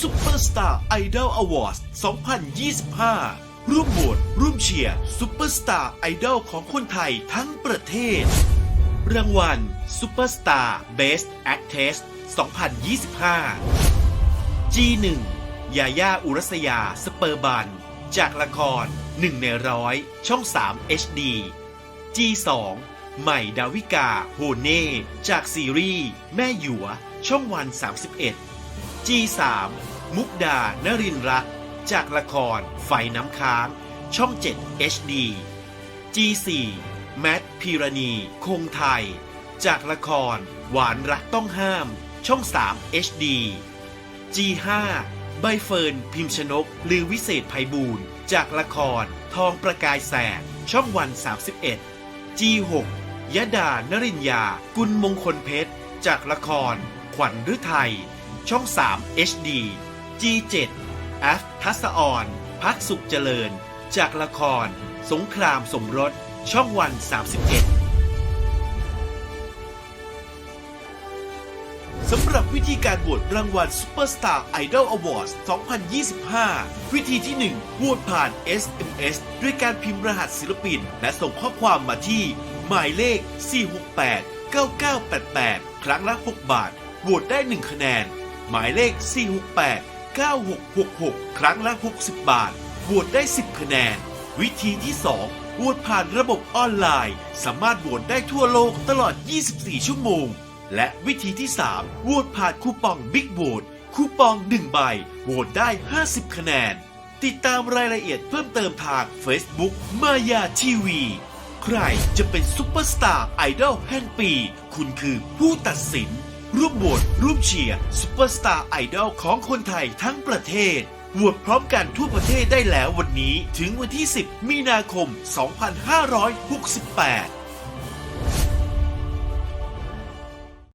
Superstar Idol Awards 2025 ร่วมโหวตร่วมเชียร์ Superstar Idol ของคนไทยทั้งประเทศ รางวัล Superstar Best Actress 2025 G1 ยาย่าอุรัสยาสเปอร์บัน จากละคร1ในร้อยช่อง 3 HD G2 ใหม่ดาวิกาโฮเน่ จากซีรีส์ แม่หยัว ช่องวัน 31 G3 มุกดานรินทร์รัตน์จากละคร ไฟน้ำค้าง ช่อง 7 HD G4 แมทพีรณี คงไทย จากละคร หวานรักต้องห้าม ช่อง 3 HD G5 ใบเฟิร์น พิมพ์ชนกลือวิเศษภัยบูรณ์ จากละคร ทองประกายแสง ช่องวัน 31 G6 ยดานรินยา กุลมงคลเพชร จากละคร ขวัญฤทัย ช่อง 3 HD G7 แอฟทัศออนพักสุขเจริญ จากละคร สงครามสมรส ช่องวัน31สำหรับวิธีการโหวตรางวัล Superstar Idol Awards 2025 วิธีที่ 1โหวตผ่าน SMS ด้วยการพิมพ์รหัสศิลปิน และส่งข้อความมาที่ หมายเลข 468 9988 ครั้งละ 6 บาท โหวตได้ 1 คะแนน หมายเลข 468 9666 ครั้งละ 60 บาทโหวตได้ 10 คะแนน วิธีที่ 2โหวตผ่านระบบออนไลน์ สามารถโหวตได้ทั่วโลกตลอด 24 ชั่วโมง และวิธีที่ 3โหวตผ่านคูปองบิ๊กโหวตคูปอง 1 ใบโหวตได้ 50 คะแนน ติดตามรายละเอียดเพิ่มเติมทาง Facebook มายาทีวีใครจะเป็นซุปเปอร์สตาร์ไอดอลแห่งปี คุณคือผู้ตัดสิน ร่วมโหวตร่วมเชียร์ซุปเปอร์สตาร์ไอดอลของคนไทยทั้งประเทศโหวตพร้อมกันทั่วประเทศได้แล้ววันนี้ถึงวันที่ 10 มีนาคม 2568